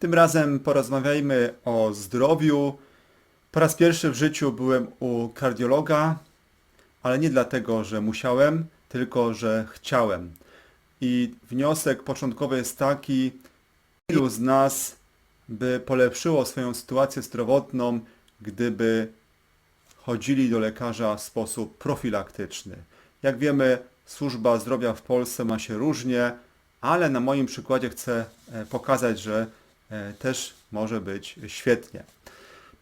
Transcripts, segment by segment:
Tym razem porozmawiajmy o zdrowiu. Po raz pierwszy w życiu byłem u kardiologa, ale nie dlatego, że musiałem, tylko że chciałem. I wniosek początkowy jest taki, ilu z nas by polepszyło swoją sytuację zdrowotną, gdyby chodzili do lekarza w sposób profilaktyczny. Jak wiemy, służba zdrowia w Polsce ma się różnie, ale na moim przykładzie chcę e, pokazać, że też może być świetnie.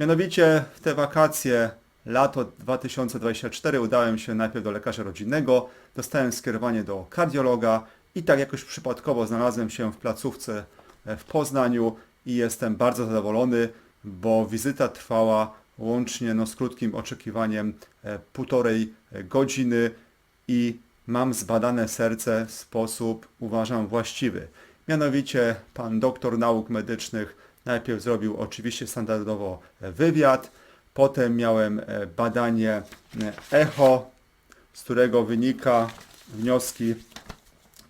Mianowicie w te wakacje lato 2024 udałem się najpierw do lekarza rodzinnego, dostałem skierowanie do kardiologa i tak jakoś przypadkowo znalazłem się w placówce e, w Poznaniu i jestem bardzo zadowolony, bo wizyta trwała łącznie no, z krótkim oczekiwaniem e, półtorej e, godziny i mam zbadane serce w sposób uważam właściwy. Mianowicie pan doktor nauk medycznych najpierw zrobił oczywiście standardowo wywiad, potem miałem e, badanie e, echo, z którego wynika wnioski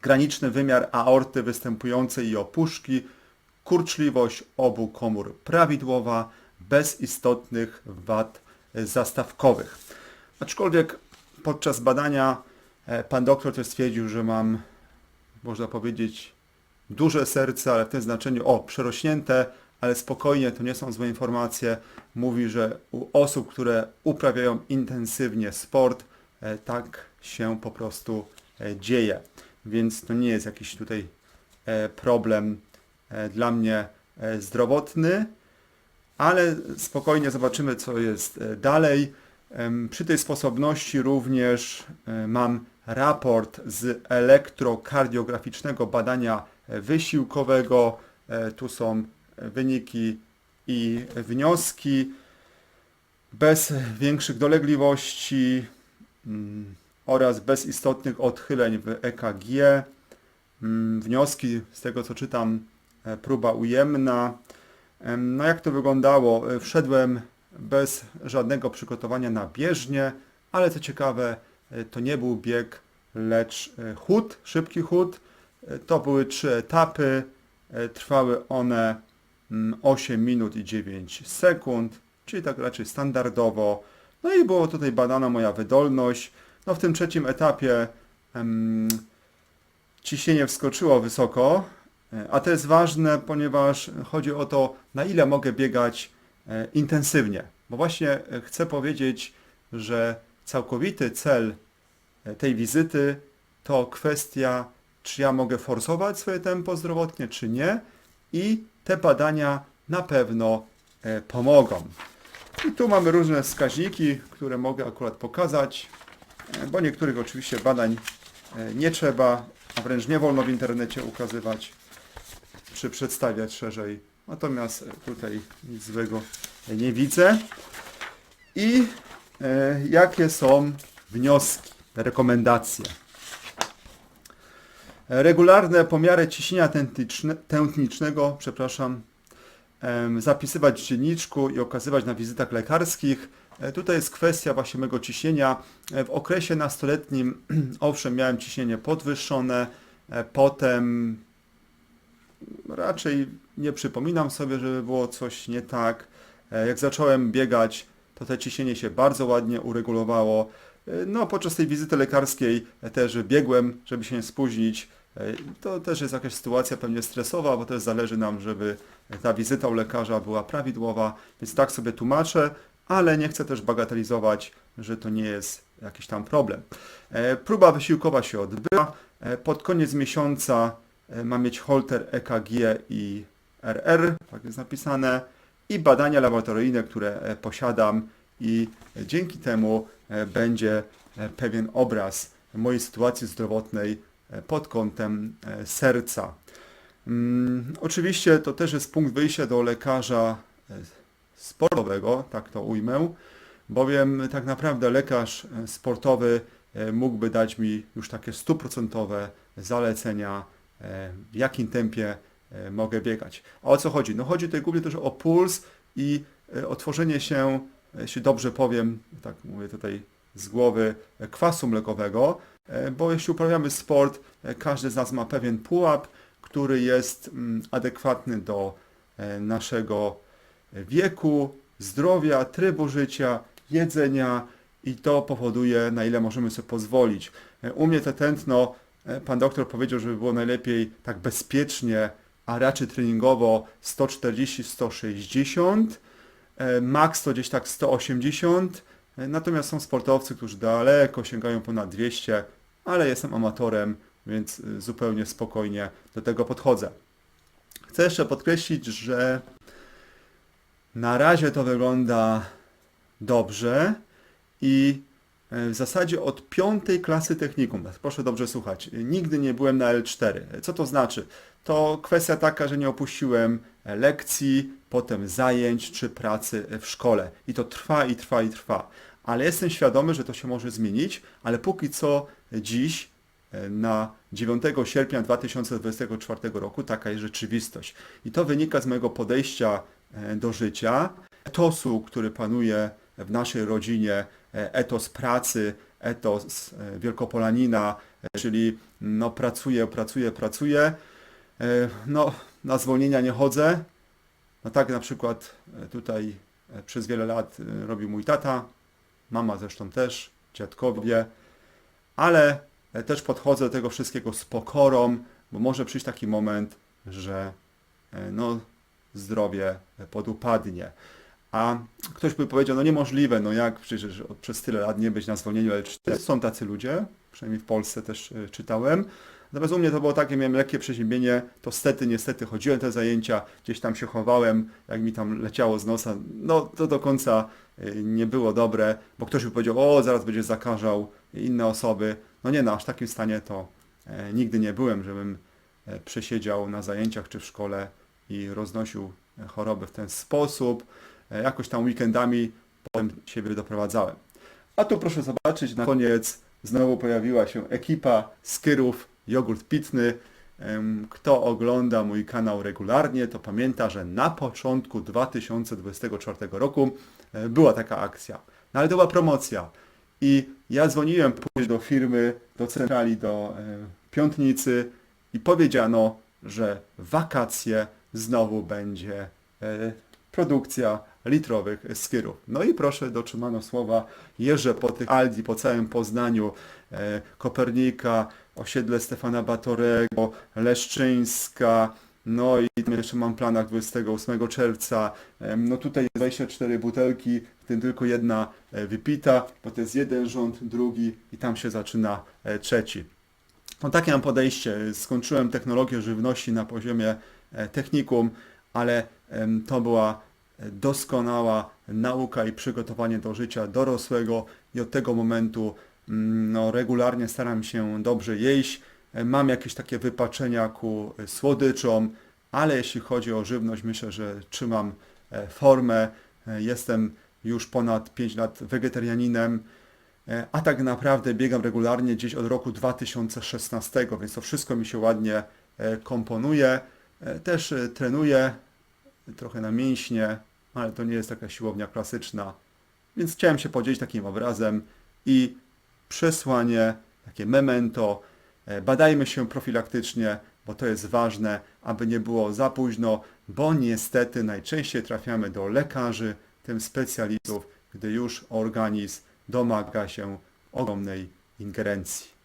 graniczny wymiar aorty występującej i opuszki, kurczliwość obu komór prawidłowa, bez istotnych wad e, zastawkowych. Aczkolwiek podczas badania pan doktor też stwierdził, że mam, można powiedzieć, duże serce, ale w tym znaczeniu, o, przerośnięte, ale spokojnie, to nie są złe informacje. Mówi, że u osób, które uprawiają intensywnie sport, e, tak się po prostu e, dzieje. Więc to nie jest jakiś tutaj e, problem dla mnie zdrowotny, ale spokojnie zobaczymy, co jest dalej. Przy tej sposobności również mam raport z elektrokardiograficznego badania wysiłkowego. E, Tu są wyniki i wnioski bez większych dolegliwości mm, oraz bez istotnych odchyleń w EKG. Mm, Wnioski z tego co czytam, e, próba ujemna. Em, No jak to wyglądało? E, Wszedłem bez żadnego przygotowania na bieżnię, ale co ciekawe, to nie był bieg, lecz e, chód, szybki chód. E, To były trzy etapy. E, Trwały one mm, 8 minut i 9 sekund, czyli tak raczej standardowo. No i było tutaj badana moja wydolność. No w tym trzecim etapie em, ciśnienie wskoczyło wysoko, e, a to jest ważne, ponieważ chodzi o to, na ile mogę biegać e, intensywnie. Bo właśnie e, chcę powiedzieć, że całkowity cel e, tej wizyty to kwestia, czy ja mogę forsować swoje tempo zdrowotnie, czy nie. I te badania na pewno e, pomogą. I tu mamy różne wskaźniki, które mogę akurat pokazać, e, bo niektórych oczywiście badań nie trzeba, a wręcz nie wolno w internecie ukazywać, czy przedstawiać szerzej. Natomiast tutaj nic złego nie widzę. I jakie są wnioski, rekomendacje? Regularne pomiary ciśnienia tętniczne, tętnicznego, przepraszam, zapisywać w dzienniczku i okazywać na wizytach lekarskich. E, Tutaj jest kwestia właśnie mego ciśnienia. E, W okresie nastoletnim, owszem, miałem ciśnienie podwyższone, e, potem raczej nie przypominam sobie, żeby było coś nie tak. E, Jak zacząłem biegać, to te ciśnienie się bardzo ładnie uregulowało. E, No, podczas tej wizyty lekarskiej też biegłem, żeby się nie spóźnić. E, To też jest jakaś sytuacja pewnie stresowa, bo też zależy nam, żeby ta wizyta u lekarza była prawidłowa, więc tak sobie tłumaczę, ale nie chcę też bagatelizować, że to nie jest jakiś tam problem. E, Próba wysiłkowa się odbyła. Pod koniec miesiąca ma mieć holter EKG i RR, tak jest napisane, i badania laboratoryjne, które posiadam i dzięki temu e, będzie e, pewien obraz mojej sytuacji zdrowotnej e, pod kątem serca. Mm, Oczywiście to też jest punkt wyjścia do lekarza sportowego, tak to ujmę, bowiem tak naprawdę lekarz sportowy mógłby dać mi już takie stuprocentowe zalecenia, w jakim tempie mogę biegać. A o co chodzi? No chodzi tutaj głównie też o puls i otworzenie się, jeśli dobrze powiem, tak mówię tutaj z głowy, e, kwasu mlekowego, e, bo jeśli uprawiamy sport, e, każdy z nas ma pewien pułap, który jest mm, adekwatny do e, naszego wieku, zdrowia, trybu życia, jedzenia i to powoduje, na ile możemy sobie pozwolić. E, U mnie to tętno, e, pan doktor powiedział, żeby było najlepiej tak bezpiecznie, a raczej treningowo 140-160, e, max to gdzieś tak 180, e, natomiast są sportowcy, którzy daleko sięgają ponad 200, ale jestem amatorem, więc e, zupełnie spokojnie do tego podchodzę. Chcę jeszcze podkreślić, że na razie to wygląda dobrze i e, w zasadzie od piątej klasy technikum, proszę dobrze słuchać, nigdy nie byłem na L4. Co to znaczy? To kwestia taka, że nie opuściłem lekcji, potem zajęć czy pracy w szkole. I to trwa i trwa i trwa. Ale jestem świadomy, że to się może zmienić, ale póki co dziś e, na 9 sierpnia 2024 roku taka jest rzeczywistość. I to wynika z mojego podejścia e, do życia, etosu, który panuje w naszej rodzinie, e, etos pracy, etos e, wielkopolanina, e, czyli no pracuję, pracuję, pracuję, e, no na zwolnienia nie chodzę. No tak na przykład e, tutaj e, przez wiele lat e, robił mój tata, mama zresztą też, dziadkowie, ale e, też podchodzę do tego wszystkiego z pokorą, bo może przyjść taki moment, że e, no, zdrowie e, podupadnie. A ktoś by powiedział, no niemożliwe, no jak przecież przez tyle lat nie być na zwolnieniu L4. Są tacy ludzie, przynajmniej w Polsce też e, czytałem. Natomiast u mnie to było takie, miałem lekkie przeziębienie, to stety, niestety chodziłem te zajęcia, gdzieś tam się chowałem, jak mi tam leciało z nosa, no to do końca e, nie było dobre, bo ktoś by powiedział, o zaraz będzie zakażał inne osoby. No nie, no aż takim stanie to e, nigdy nie byłem, żebym przesiedział na zajęciach czy w szkole i roznosił choroby w ten sposób. E, Jakoś tam weekendami potem siebie doprowadzałem. A tu proszę zobaczyć, na koniec znowu pojawiła się ekipa Skyrów Jogurt Pitny. Kto ogląda mój kanał regularnie, to pamięta, że na początku 2024 roku e, była taka akcja. No ale to była promocja. I ja dzwoniłem później do firmy, do centrali, do e, Piątnicy i powiedziano, że wakacje znowu będzie produkcja litrowych skyrów. No i proszę, dotrzymano słowa, jeżdżę po tych Aldi, po całym Poznaniu, e, Kopernika, osiedle Stefana Batorego, Leszczyńska, no i jeszcze mam planach 28 czerwca. Em, No tutaj jest 24 butelki, w tym tylko jedna e, wypita, bo to jest jeden rząd, drugi i tam się zaczyna e, trzeci. No takie mam podejście. Skończyłem technologię żywności na poziomie e, technikum, ale to była e, doskonała nauka i przygotowanie do życia dorosłego i od tego momentu mm, no, regularnie staram się dobrze jeść. Mam jakieś takie wypaczenia ku słodyczom, ale jeśli chodzi o żywność, myślę, że trzymam e, formę. E, Jestem już ponad 5 lat wegetarianinem. E, A tak naprawdę biegam regularnie gdzieś od roku 2016, więc to wszystko mi się ładnie komponuje. Też trenuję trochę na mięśnie, ale to nie jest taka siłownia klasyczna. Więc chciałem się podzielić takim obrazem i przesłanie, takie memento. E, Badajmy się profilaktycznie, bo to jest ważne, aby nie było za późno, bo niestety najczęściej trafiamy do lekarzy, tym specjalistów, gdy już organizm domaga się ogromnej ingerencji.